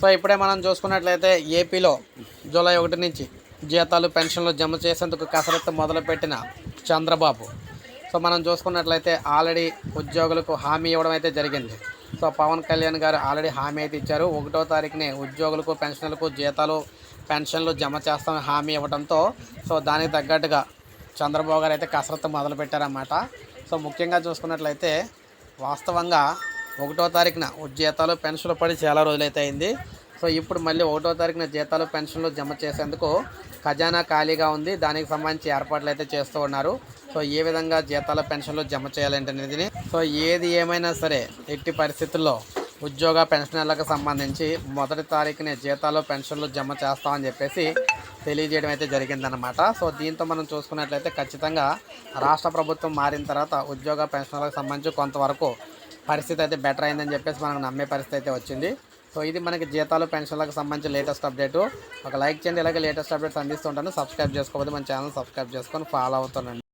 So ఇప్పుడే మనం చూసుకున్నట్లయితే ఏపీలో జూలై ఒకటి నుంచి జీతాలు పెన్షన్లు జమ చేసేందుకు కసరత్తు మొదలుపెట్టిన చంద్రబాబు. సో మనం చూసుకున్నట్లయితే ఆల్రెడీ ఉద్యోగులకు హామీ ఇవ్వడం అయితే జరిగింది. సో పవన్ కళ్యాణ్ గారు ఆల్రెడీ హామీ అయితే ఇచ్చారు. ఒకటో తారీఖునే ఉద్యోగులకు పెన్షన్లకు జీతాలు పెన్షన్లు జమ చేస్తామని హామీ ఇవ్వడంతో సో దానికి తగ్గట్టుగా చంద్రబాబు గారు అయితే కసరత్తు మొదలుపెట్టారన్నమాట. సో ముఖ్యంగా చూసుకున్నట్లయితే వాస్తవంగా ఒకటో తారీఖున జీతాలు పెన్షన్లు పడి చాలా రోజులైతే అయింది. సో ఇప్పుడు మళ్ళీ ఒకటో తారీఖున జీతాలు పెన్షన్లు జమ చేసేందుకు ఖజానా ఖాళీగా ఉంది. దానికి సంబంధించి ఏర్పాట్లు అయితే చేస్తూ ఉన్నారు. సో ఏ విధంగా జీతాల పెన్షన్లు జమ చేయాలంటే సో ఏది ఏమైనా సరే ఎట్టి పరిస్థితుల్లో ఉద్యోగ పెన్షనర్లకు సంబంధించి మొదటి తారీఖునే జీతాలు పెన్షన్లు జమ చేస్తామని చెప్పేసి తెలియజేయడం అయితే జరిగిందనమాట సో దీంతో మనం చూసుకున్నట్లయితే ఖచ్చితంగా రాష్ట్ర ప్రభుత్వం మారిన తర్వాత ఉద్యోగ పెన్షన్లకు సంబంధించి కొంతవరకు పరిస్థితి అయితే బెటర్ అయిందని చెప్పేసి మనకు నమ్మే పరిస్థితి అయితే వచ్చింది. సో ఇది మనకి జీతాలు పెన్షన్లకు సంబంధించి లేటెస్ట్ అప్డేటు ఒక లైక్ చేయండి ఇలాగే లేటెస్ట్ అప్డేట్స్ అందిస్తుంటాను సబ్స్క్రైబ్ చేసుకోకపోతే మన ఛానల్ సబ్స్క్రైబ్ చేసుకొని ఫాలో అవుతానండి